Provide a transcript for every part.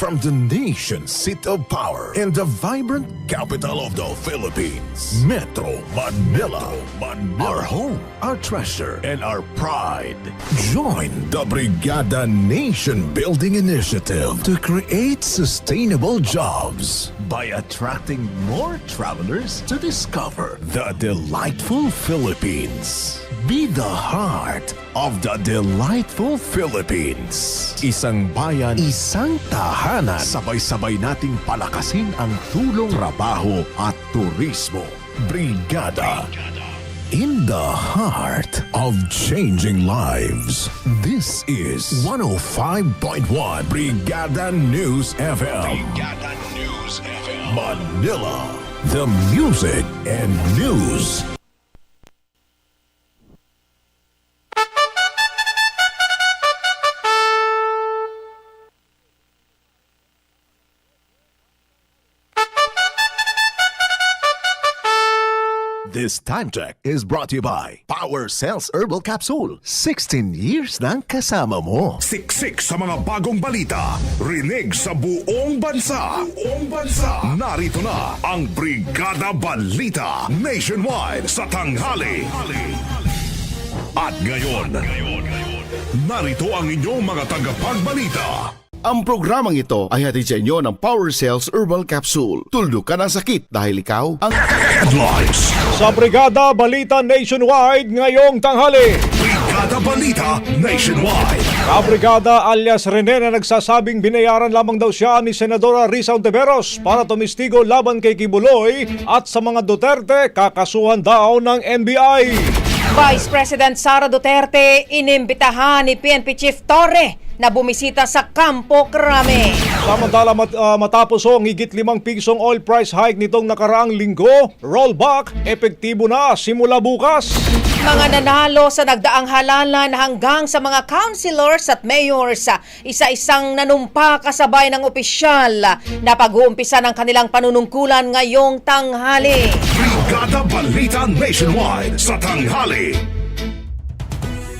from the nation's seat of power and the vibrant capital of the Philippines, Metro Manila. Manila. Our home, our treasure, and our pride. Join the Brigada Nation Building Initiative to create sustainable jobs by attracting more travelers to discover the delightful Philippines. Be the heart of the delightful Philippines. Isang bayan, isang tahanan. Sabay-sabay nating palakasin ang tulong, trabaho at turismo. Brigada. In the heart of changing lives. This is 105.1 Brigada News FM. Brigada News FM. Manila. The music and news This time check is brought to you by Power Cells Herbal Capsule. 16 years ng kasama mo. Siksik sa mga bagong balita. Rinig sa buong bansa. Buong bansa. Narito na ang Brigada Balita Nationwide sa tanghali. At ngayon, narito ang inyong mga tagapagbalita. Ang programang ito ay hatid sa inyo ng Power Cells Herbal Capsule. Tuldo ka ng sakit dahil ikaw ang Headlines. Sa Brigada Balita Nationwide ngayong tanghali. Brigada Balita Nationwide. Kabrigada alias Rene na nagsasabing binayaran lamang daw siya ni Senadora Risa Ontiveros para tumistigo laban kay Kibuloy at sa mga Duterte kakasuhan daw ng NBI. Vice President Sara Duterte inimbitahan ni PNP Chief Torre na bumisita sa Campo Crame. Samantala mat, ah, matapos ang higit limang pisong oil price hike nitong nakaraang linggo, rollback, epektibo na simula bukas. Mga nanalo sa nagdaang halalan hanggang sa mga councilors at mayors, isa-isang nanumpa kasabay ng opisyal na pag-uumpisa ng kanilang panunungkulan ngayong tanghali. Brigada Balita Nationwide sa tanghali.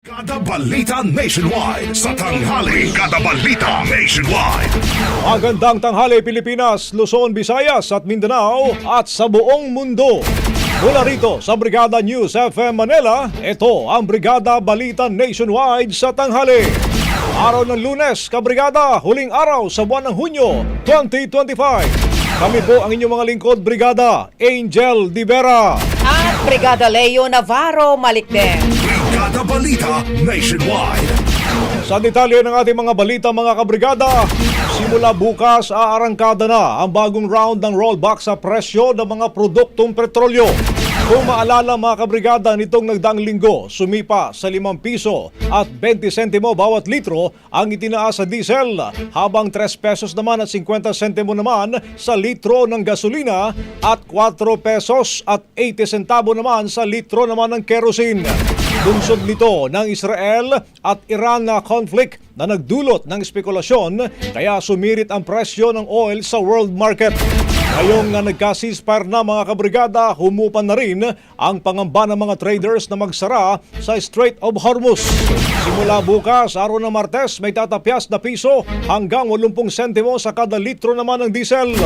Brigada Balita Nationwide sa tanghali. Brigada Balita Nationwide. Magandang tanghali Pilipinas, Luzon, Visayas at Mindanao at sa buong mundo. Mula rito sa Brigada News FM Manila, ito ang Brigada Balita Nationwide sa tanghali. Araw ng lunes, kabrigada, huling araw sa buwan ng Hunyo 2025. Kami po ang inyong mga lingkod, Brigada Angel Di Vera. At Brigada Leo Navarro Malikden. Brigada Balita Nationwide. Sa detalye ng ating mga balita mga kabrigada, simula bukas aarangkada na ang bagong round ng rollback sa presyo ng mga produktong petrolyo. Kung maalala mga kabrigada nitong nagdaang linggo, sumipa sa 5 piso at 20 sentimo bawat litro ang itinaas sa diesel, habang 3 pesos naman at 50 sentimo naman sa litro ng gasolina at 4 pesos at 80 sentabo naman sa litro naman ng kerosene. Bunsod nito ng Israel at Iran na conflict na nagdulot ng spekulasyon kaya sumirit ang presyo ng oil sa world market. Ngayong nga nagka-ceasefire na mga kabrigada, humupan na rin ang pangamba ng mga traders na magsara sa Strait of Hormuz. Simula bukas, araw ng Martes, may tatapyas na piso hanggang 80 sentimo sa kada litro naman ng diesel.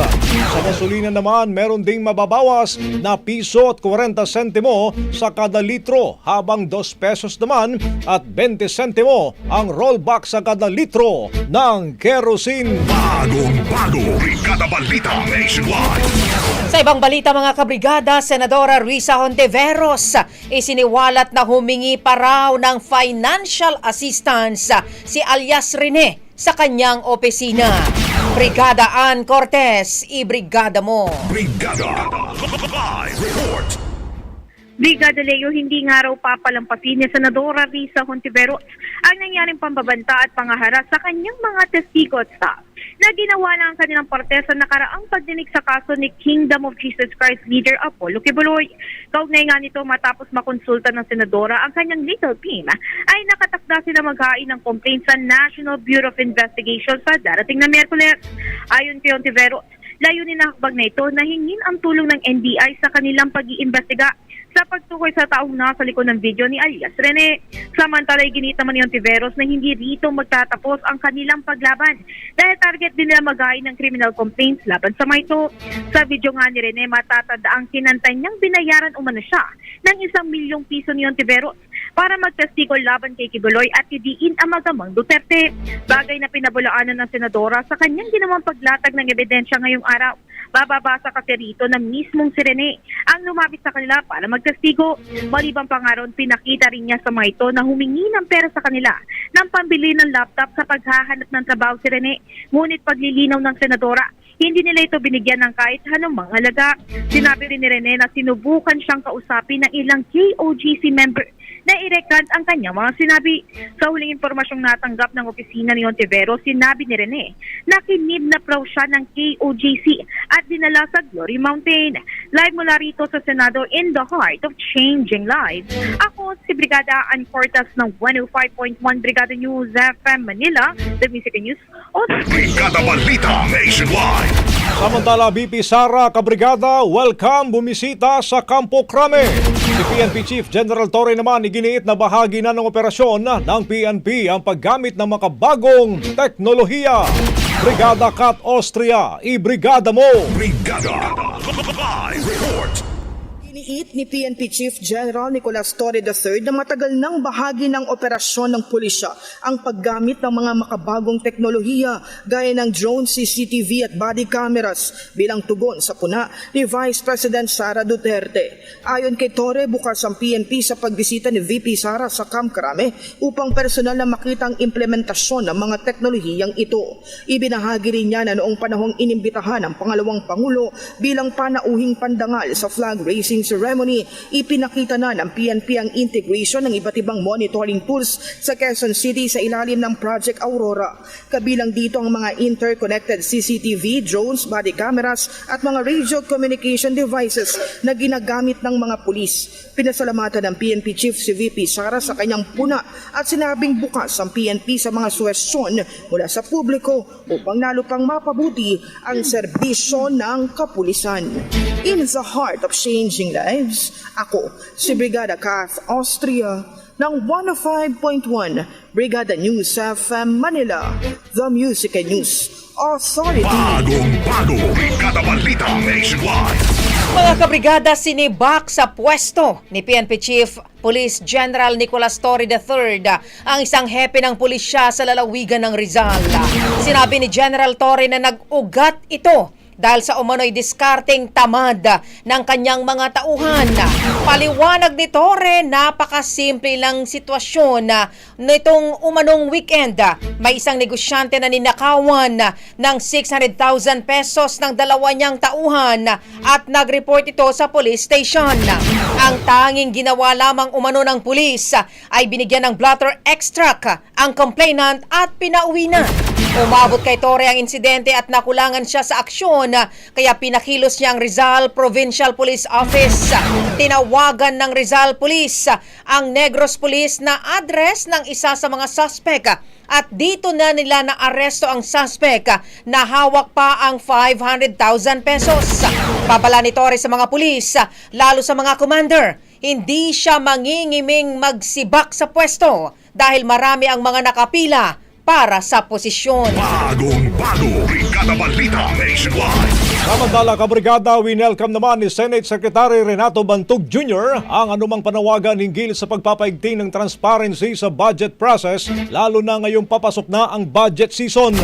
Sa gasolina naman, meron ding mababawas na piso at 40 sentimo sa kada litro habang 2 pesos naman at 20 sentimo ang rollback sa kada litro ng kerosene. Bagong bago, Brigada Balita Nationwide. Sa ibang balita mga kabrigada, Senadora Risa Hontiveros isiniwalat na humingi pa raw ng financial assistance si alias Rene sa kanyang opisina. Brigada Ann Cortez, ibrigada mo. Brigada Live Report. Brigada Leo, hindi nga raw papalampasin ni Senadora Risa Hontiveros ang nangyaring pambabanta at pangaharas sa kanyang mga testigo at staff na ginawa na ang kanilang parte sa nakaraang pagdinig sa kaso ni Kingdom of Jesus Christ leader Apollo Kibuloy. Kaugnay nga nito matapos makonsulta ng Senadora ang kanyang legal team ay nakatakda sila maghain ng complaint sa National Bureau of Investigation sa darating na Miyerkules. Ayon kay Hontiveros, layunin na hakbang na ito na hingin ang tulong ng NBI sa kanilang pag-iimbestiga sa pagtukoy sa taong nasa likod ng video ni alias Rene. Samantala, ginit naman ni Ontiveros na hindi rito magtatapos ang kanilang paglaban dahil target din nila magain ng criminal complaints laban sa Maito. Sa video nga ni Rene, matatanda ang kinantay niyang binayaran umano siya ng isang milyong piso ni Ontiveros para magtestigo laban kay Kibuloy at idiin ang magamang Duterte. Bagay na pinabulaanan ng senadora sa kanyang ginawang paglatag ng ebidensya ngayong araw. Bababasa kasi rito na mismong si Rene ang lumapit sa kanila para magtestigo. Maliban pa nga ron, pinakita rin niya sa mga ito na humingi ng pera sa kanila ng pambili ng laptop sa paghahanap ng trabaho si Rene. Ngunit paglilinaw ng senadora, hindi nila ito binigyan ng kahit anumang halaga. Sinabi rin ni Rene na sinubukan siyang kausapin ng ilang KOGC member na irekant ang kanyang mga sinabi. Sa huling impormasyong natanggap ng opisina ni Ontivero, sinabi ni Rene na kinidnap raw siya ng KOGC at dinala sa Glory Mountain. Live mula rito sa Senado in the heart of changing lives. Ako si Brigada Ann ng 105.1 Brigada News FM Manila, The Music News. Brigada Balita Nationwide. Samantala, BP Sara Kabrigada, welcome bumisita sa Campo Crame. Si PNP Chief General Torre naman iginiit na bahagi na ng operasyon ng PNP ang paggamit ng makabagong teknolohiya. Brigada Kat Austria, i-brigada mo! Brigada Live Report. Iniit ni PNP Chief General Nicolas Torre III na matagal nang bahagi ng operasyon ng pulisya ang paggamit ng mga makabagong teknolohiya gaya ng drone CCTV at body cameras bilang tugon sa puna ni Vice President Sara Duterte. Ayon kay Torre, bukas ang PNP sa pagbisita ni VP Sara sa Camp Crame upang personal na makita ang implementasyon ng mga teknolohiyang ito. Ibinahagi rin niya na noong panahong inimbitahan ng pangalawang Pangulo bilang panauhing pandangal sa flag raising ceremony, ipinakita na ng PNP ang integration ng iba't ibang monitoring tools sa Quezon City sa ilalim ng Project Aurora. Kabilang dito ang mga interconnected CCTV, drones, body cameras at mga radio communication devices na ginagamit ng mga pulis. Pinasalamatan ng PNP Chief si VP Sara sa kanyang puna at sinabing bukas ang PNP sa mga suwestyon mula sa publiko upang lalo pang mapabuti ang serbisyo ng kapulisan. In the heart of changing lives, ako si Brigada Kath Austria ng 105.1 Brigada News FM Manila, The Music and News Authority. Bagong bago, Brigada Balita Nationwide. Mga kabrigada, sinibak sa pwesto ni PNP Chief Police General Nicolas Torre III ang isang hepe ng pulisya sa lalawigan ng Rizal. Sinabi ni General Torre na nag-ugat ito dahil sa umano'y diskarteng tamad ng kanyang mga tauhan. Paliwanag ni Torre, napakasimple lang sitwasyon nitong umanong weekend. May isang negosyante na ninakawan ng 600,000 pesos ng dalawa niyang tauhan at nag-report ito sa police station. Ang tanging ginawa lamang umano ng pulis ay binigyan ng blotter extract ang complainant at pinauwi na. Umabot kay Torre ang insidente at nakulangan siya sa aksyon. Kaya pinakilos niya ang Rizal Provincial Police Office. Tinawagan ng Rizal Police ang Negros Police na address ng isa sa mga suspect. At dito na nila na aresto ang suspect. Na hawak pa ang 500,000 pesos. Babala ni Torre sa mga pulis, lalo sa mga commander, hindi siya mangingiming magsibak sa pwesto dahil marami ang mga nakapila para sa posisyon. Bagong bago, Brigada Balita Nationwide. Samantala, kabrigada, winelcome naman ni Senate Secretary Renato Bantug Jr. ang anumang panawagan hinggil sa pagpapaigting ng transparency sa budget process, lalo na ngayong papasok na ang budget season.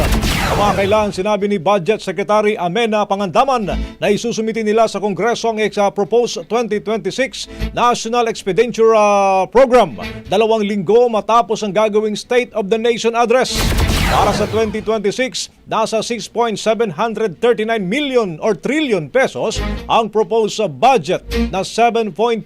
Kamakailan sinabi ni Budget Secretary Amena Pangandaman na isusumiti nila sa Kongreso ang uh, proposed 2026 National Expenditure uh, Program dalawang linggo matapos ang gagawing State of the Nation Address. Para sa 2026, nasa 6.739 million or trillion pesos ang proposed sa budget na 7.4%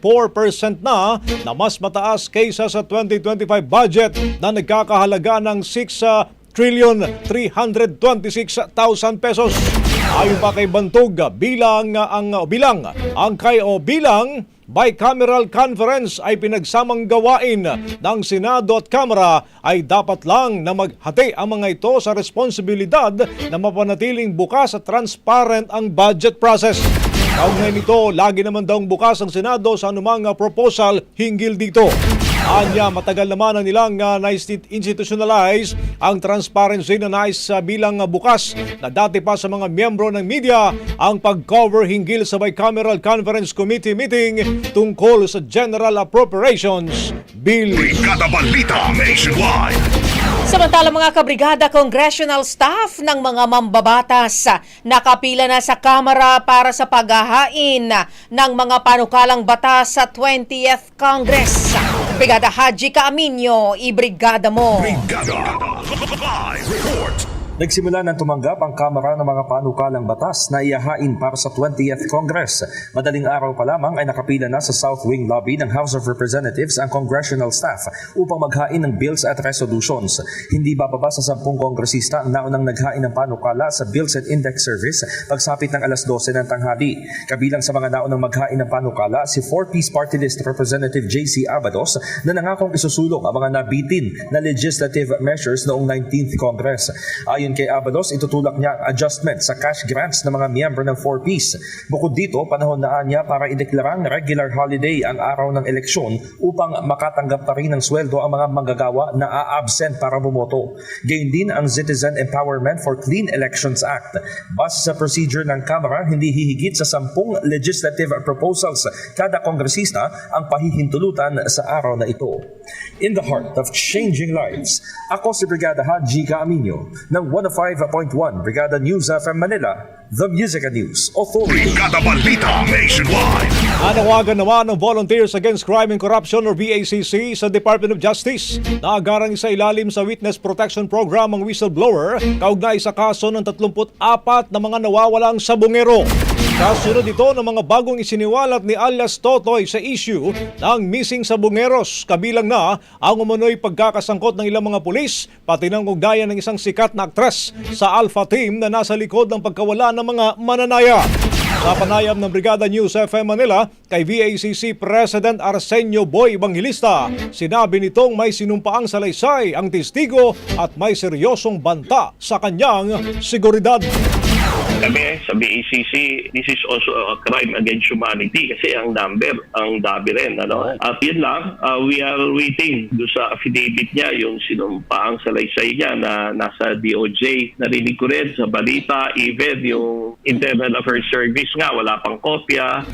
na na mas mataas kaysa sa 2025 budget na nagkakahalaga ng 6 uh, trillion 326,000 pesos. Ayon pa kay Bantog, bilang ang bilang ang kay o bilang bicameral conference ay pinagsamang gawain ng Senado at Kamara ay dapat lang na maghati ang mga ito sa responsibilidad na mapanatiling bukas at transparent ang budget process. Kaugnay nito, lagi naman daw bukas ang Senado sa anumang proposal hinggil dito. Anya, matagal naman ang nilang uh, na-institutionalize ang transparency na nais uh, bilang uh, bukas na dati pa sa mga miyembro ng media ang pag-cover hinggil sa Bicameral Conference Committee meeting tungkol sa General Appropriations Bill. Brigada Balita Nationwide. Samantala mga kabrigada congressional staff ng mga mambabatas nakapila na sa Kamara para sa paghahain ng mga panukalang batas sa 20th Congress. Brigada Haji Kaaminyo, ibrigada mo. Brigada. Live report. Nagsimula ng tumanggap ang Kamara ng mga panukalang batas na iyahain para sa 20th Congress. Madaling araw pa lamang ay nakapila na sa South Wing Lobby ng House of Representatives ang congressional staff upang maghain ng bills at resolutions. Hindi bababa sa 10 kongresista ang naunang naghain ng panukala sa Bills and Index Service pagsapit ng alas 12 ng tanghali. Kabilang sa mga naunang maghain ng panukala si 4-piece party list Representative J.C. Abados na nangakong isusulong ang mga nabitin na legislative measures noong 19th Congress. Ayon kay Abados, itutulak niya ang adjustment sa cash grants ng mga miyembro ng 4-piece. Bukod dito, panahon na niya para ideklarang regular holiday ang araw ng eleksyon upang makatanggap pa rin ng sweldo ang mga manggagawa na a-absent para bumoto. Gayun din ang Citizen Empowerment for Clean Elections Act. Base sa procedure ng Kamara, hindi hihigit sa 10 legislative proposals kada kongresista ang pahihintulutan sa araw na ito. In the heart of changing lives, ako si Brigada Haji Caaminyo ng 105.1 Brigada News FM Manila, The Music and News Authority. Brigada Balita Nationwide. Anawagan naman ng Volunteers Against Crime and Corruption or VACC sa Department of Justice na agarang sa ilalim sa Witness Protection Program ang whistleblower kaugnay sa kaso ng 34 na mga nawawalang sabungero. Kasunod ito ng mga bagong isiniwalat ni alias Totoy sa issue ng missing sabungeros kabilang na ang umano'y pagkakasangkot ng ilang mga pulis pati ng ugnayan ng isang sikat na aktres sa Alpha Team na nasa likod ng pagkawala ng mga mananaya. Sa panayam ng Brigada News FM Manila kay VACC President Arsenio Boy Evangelista, sinabi nitong may sinumpaang salaysay ang testigo at may seryosong banta sa kanyang seguridad. Kami sa BACC, this is also a crime against humanity kasi ang number, ang dabi rin. Ano? At yun lang, uh, we are waiting do sa affidavit niya, yung sinumpaang salaysay niya na nasa DOJ. Narinig ko rin sa balita, even yung Internal Affairs Service nga, wala pang kopya.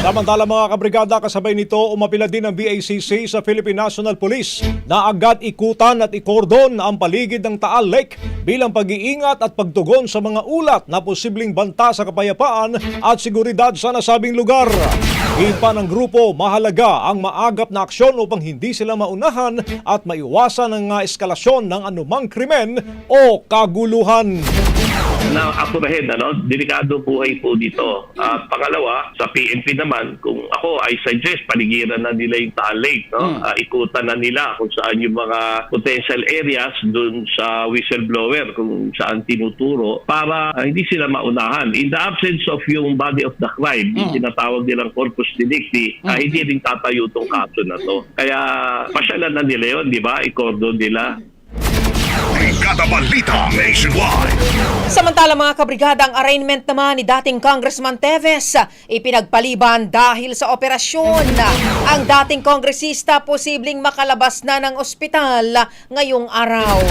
Samantala mga kabrigada kasabay nito umapila din ng BACC sa Philippine National Police na agad ikutan at ikordon ang paligid ng Taal Lake bilang pag-iingat at pagtugon sa mga ulat na posibleng banta sa kapayapaan at seguridad sa nasabing lugar. Ipa ng grupo, mahalaga ang maagap na aksyon upang hindi sila maunahan at maiwasan ang eskalasyon ng anumang krimen o kaguluhan. Na apurahin, ano? Delikado buhay po dito. At pangalawa, sa PNP naman, kung ako, I suggest paligiran na nila yung Taal Lake, no? Ah, ikutan na nila kung saan yung mga potential areas dun sa whistleblower, kung saan tinuturo, para ah, hindi sila maunahan. In the absence of yung body of the crime, yung tinatawag nilang corpus delicti, ah, hindi rin tatayo itong kaso na to. Kaya, pasyalan na nila yun, di ba? I-cordon nila. Brigada Balita Nationwide. Samantala mga kabrigada, ang arraignment naman ni dating Congressman Teves ipinagpaliban dahil sa operasyon. Ang dating kongresista posibleng makalabas na ng ospital ngayong araw.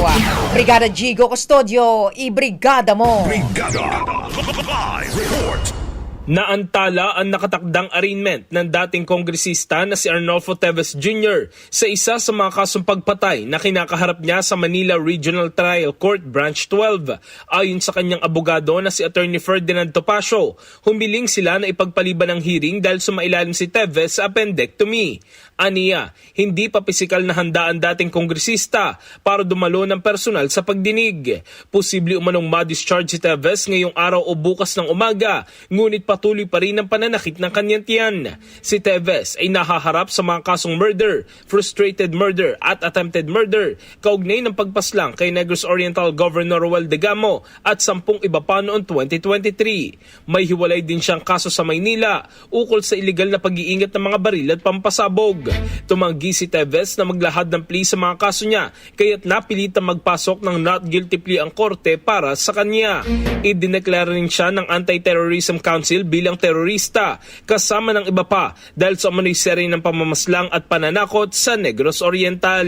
Brigada Gigo Custodio, ibrigada mo. Brigada Live Report. Naantala ang nakatakdang arraignment ng dating kongresista na si Arnolfo Teves Jr. sa isa sa mga kasong pagpatay na kinakaharap niya sa Manila Regional Trial Court Branch 12. Ayon sa kanyang abogado na si Attorney Ferdinand Topacio, humiling sila na ipagpaliban ng hearing dahil sumailalim si Teves sa appendectomy. Aniya, hindi pa pisikal na handa ang dating kongresista para dumalo ng personal sa pagdinig. Posible umanong ma-discharge si Teves ngayong araw o bukas ng umaga, ngunit patuloy pa rin ang pananakit ng kanyang tiyan. Si Teves ay nahaharap sa mga kasong murder, frustrated murder at attempted murder, kaugnay ng pagpaslang kay Negros Oriental Governor Roel Degamo at sampung iba pa noong 2023. May hiwalay din siyang kaso sa Maynila ukol sa illegal na pag-iingat ng mga baril at pampasabog. Tumanggi si Teves na maglahad ng plea sa mga kaso niya kaya't napilitang magpasok ng not guilty plea ang korte para sa kanya. Idineklara rin siya ng Anti-Terrorism Council bilang terorista kasama ng iba pa dahil sa umano'y seri ng pamamaslang at pananakot sa Negros Oriental.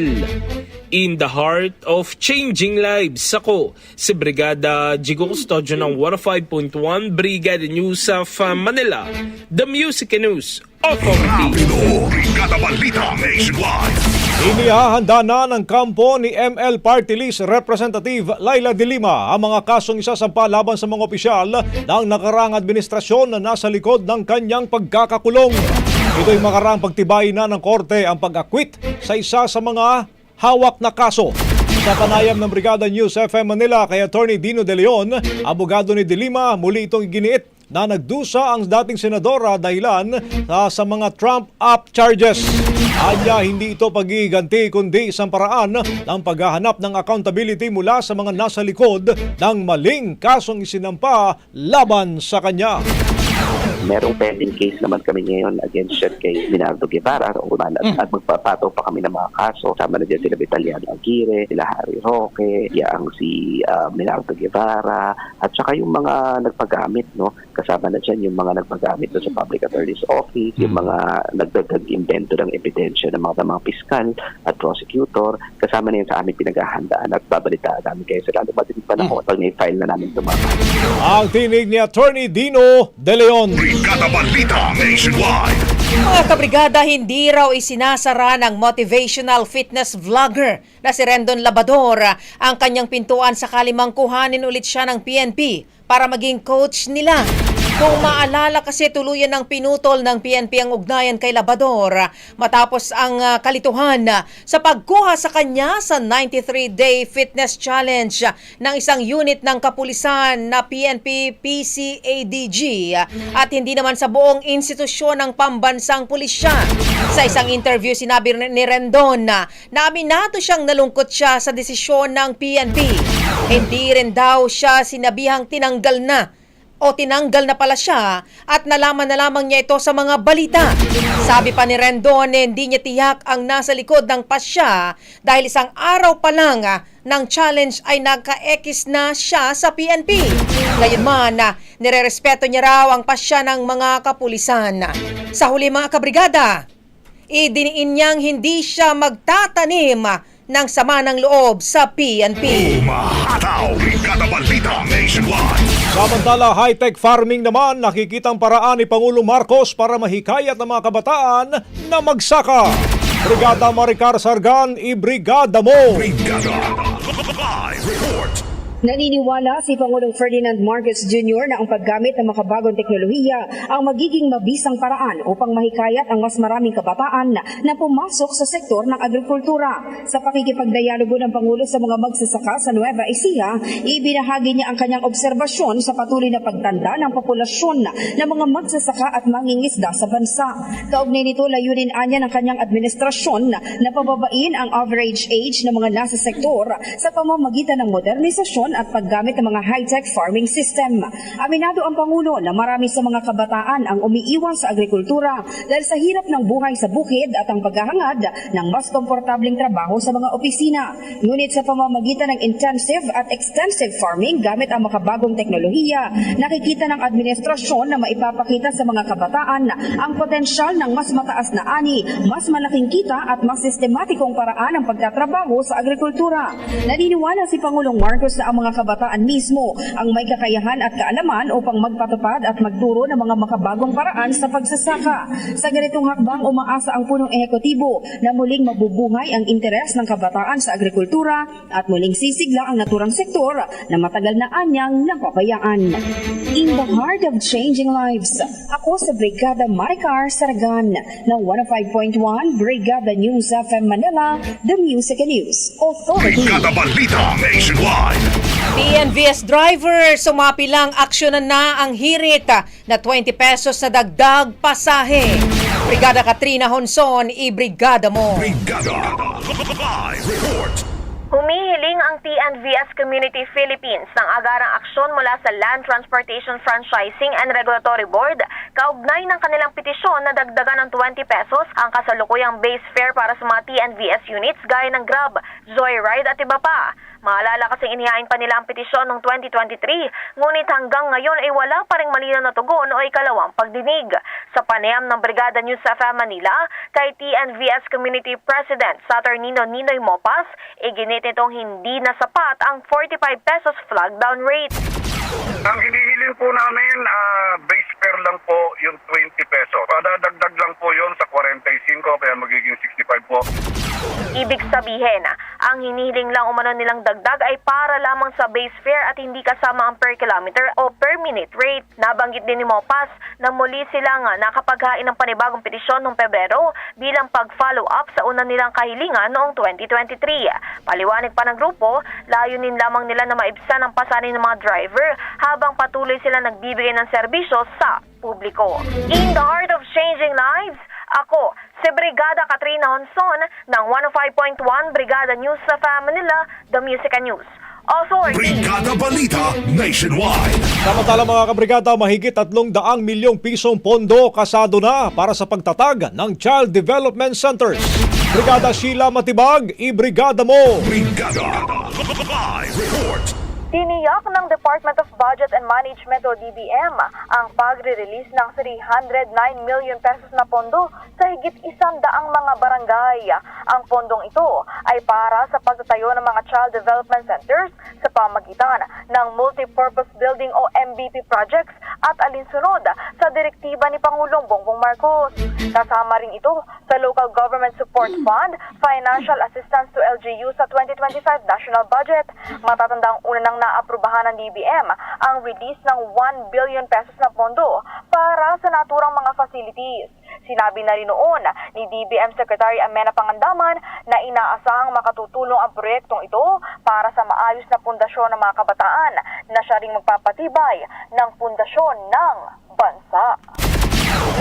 In the heart of changing lives, ako si Brigada Jigo Custodio ng 105.1 Brigada News of uh, Manila, the Music News Authority. Nationwide. Inihahanda na ng kampo ni ML Party List Representative Laila de Lima ang mga kasong isasampa laban sa mga opisyal ng nakarang administrasyon na nasa likod ng kanyang pagkakakulong. Ito'y makarang pagtibay na ng korte ang pag-akwit sa isa sa mga hawak na kaso. Sa panayam ng Brigada News FM Manila kay Attorney Dino De Leon, abogado ni De Lima, muli itong iginiit na nagdusa ang dating senadora dahilan sa, sa mga Trump-up charges. Anya, hindi ito pagiganti kundi isang paraan ng paghahanap ng accountability mula sa mga nasa likod ng maling kasong isinampa laban sa kanya. merong pending case naman kami ngayon against siya kay Minardo Guevara so, at, at magpapato pa kami ng mga kaso sama na dyan sila Vitaliano Aguirre sila Harry Roque yang si uh, Minardo Guevara at saka yung mga nagpagamit no kasama na dyan yung mga nagpagamit doon sa Public Attorney's Office yung mga nagdagdag invento ng ebidensya ng mga, mga piskal at prosecutor. Kasama na yan sa aming pinaghahandaan at babalitaan namin kayo sa lalo madaling panahon pag may-file na namin mga Ang tinig ni Attorney Dino De Leon. Brigada Balita Nationwide. Mga kabrigada, hindi raw isinasara ng motivational fitness vlogger na si Rendon Labador ang kanyang pintuan sakali mang kuhanin ulit siya ng PNP para maging coach nila. Kung maalala kasi tuluyan ng pinutol ng PNP ang ugnayan kay Labador matapos ang ah, kalituhan sa pagkuha sa kanya sa 93-day fitness challenge ng isang unit ng kapulisan na PNP PCADG at hindi naman sa buong institusyon ng pambansang pulisya. Sa isang interview sinabi ni Rendon na na aminado siyang nalungkot siya sa desisyon ng PNP. Hindi rin daw siya sinabihang tinanggal na o tinanggal na pala siya at nalaman na lamang niya ito sa mga balita. Sabi pa ni Rendon, eh, hindi niya tiyak ang nasa likod ng pasya dahil isang araw pa lang ah, ng challenge ay nagka-ekis na siya sa PNP. Ngayon man, ah, nirerespeto niya raw ang pasya ng mga kapulisan. Sa huli mga kabrigada, idiniin niyang hindi siya magtatanim ng sama ng loob sa PNP. Umahataw, Brigada Balita Nationwide. Samantala, high-tech farming naman nakikitang paraan ni Pangulong Marcos para mahikayat ng mga kabataan na magsaka. Brigada Maricar Sargan, ibrigada mo! Brigada. Naniniwala si Pangulong Ferdinand Marcos Jr. na ang paggamit ng makabagong teknolohiya ang magiging mabisang paraan upang mahikayat ang mas maraming kabataan na pumasok sa sektor ng agrikultura. Sa pakikipagdialogo ng Pangulo sa mga magsasaka sa Nueva Ecija, ibinahagi niya ang kanyang obserbasyon sa patuloy na pagtanda ng populasyon ng mga magsasaka at mangingisda sa bansa. Kaugnay nito, layunin anya ng kanyang administrasyon na pababain ang average age ng mga nasa sektor sa pamamagitan ng modernisasyon at paggamit ng mga high-tech farming system. Aminado ang Pangulo na marami sa mga kabataan ang umiiwan sa agrikultura dahil sa hirap ng buhay sa bukid at ang paghahangad ng mas komportabling trabaho sa mga opisina. Ngunit sa pamamagitan ng intensive at extensive farming gamit ang makabagong teknolohiya, nakikita ng administrasyon na maipapakita sa mga kabataan ang potensyal ng mas mataas na ani, mas malaking kita at mas sistematikong paraan ng pagtatrabaho sa agrikultura. Naniniwala si Pangulong Marcos na ang mga kabataan mismo ang may kakayahan at kaalaman upang magpatupad at magturo ng mga makabagong paraan sa pagsasaka. Sa ganitong hakbang, umaasa ang punong ehekutibo na muling mabubuhay ang interes ng kabataan sa agrikultura at muling sisigla ang naturang sektor na matagal na anyang napabayaan. In the heart of changing lives, ako sa Brigada Maricar Saragan ng 105.1 Brigada News FM Manila, The Music and News Authority. Brigada Balita Nationwide. PNVS driver, sumapilang aksyonan na ang hirit na 20 pesos na dagdag pasahe. Brigada Katrina Honson, i-brigada mo. Brigada. Live report. Humihiling ang TNVS Community Philippines ng agarang aksyon mula sa Land Transportation Franchising and Regulatory Board kaugnay ng kanilang petisyon na dagdagan ng 20 pesos ang kasalukuyang base fare para sa mga TNVS units gaya ng Grab, Joyride at iba pa. Maalala kasing inihain pa nila ang petisyon noong 2023, ngunit hanggang ngayon ay wala pa ring malinaw na tugon o ikalawang pagdinig. Sa panayam ng Brigada News sa Manila, kay TNVS Community President Saturnino Ninoy Mopas, iginit nitong hindi na sapat ang 45 pesos flag down rate. Ang hinihiling po namin, ah, base fare lang po yung 20 peso. Padadagdag lang po yon sa 45 kaya magiging 65 po. Ibig sabihin, ang hinihiling lang umano nilang dagdag ay para lamang sa base fare at hindi kasama ang per kilometer o per minute rate. Nabanggit din ni Mopas na muli silang nakapaghain ng panibagong petisyon noong Pebrero bilang pag-follow up sa una nilang kahilingan noong 2023. Paliwanag pa ng grupo, layunin lamang nila na maibsan ang pasanin ng mga driver habang patuloy sila nagbibigay ng serbisyo sa publiko. In the heart of changing lives, ako, si Brigada Katrina Honson ng 105.1 Brigada News sa Manila, The Music and News. Authority. Brigada Balita Nationwide. Samantala mga kabrigada, mahigit 300 milyong pisong pondo kasado na para sa pagtatag ng Child Development Centers. Brigada Sheila Matibag, i-brigada mo! Brigada. Live report. Tiniyak ng Department of Budget and Management o DBM ang pagre-release ng 309 million pesos na pondo sa higit isang daang mga barangay. Ang pondong ito ay para sa pagtatayo ng mga child development centers sa pamagitan ng multipurpose building o MVP projects at alinsunod sa direktiba ni Pangulong Bongbong Marcos. Kasama rin ito sa Local Government Support Fund, Financial Assistance to LGU sa 2025 National Budget. Matatandang una nang naaprubahan ng DBM ang release ng 1 billion pesos na pondo para sa naturang mga facilities. Sinabi na rin noon ni DBM Secretary Amena Pangandaman na inaasahang makatutulong ang proyektong ito para sa maayos na pundasyon ng mga kabataan na siya ring magpapatibay ng pundasyon ng bansa.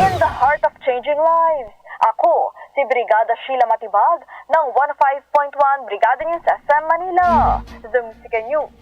In the heart of changing lives, ako, si Brigada Sheila Matibag ng 105.1 Brigada News SM Manila, The Music News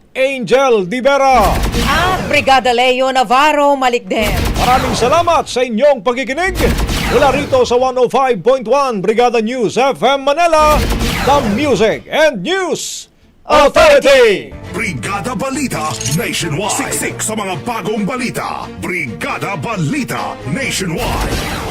Angel Divera. At Brigada Leo Navarro Malikden. Maraming salamat sa inyong pagkikinig. Mula rito sa 105.1 Brigada News FM Manila, The Music and News Authority. Brigada Balita Nationwide. Siksik sa mga bagong balita. Brigada Balita Nationwide.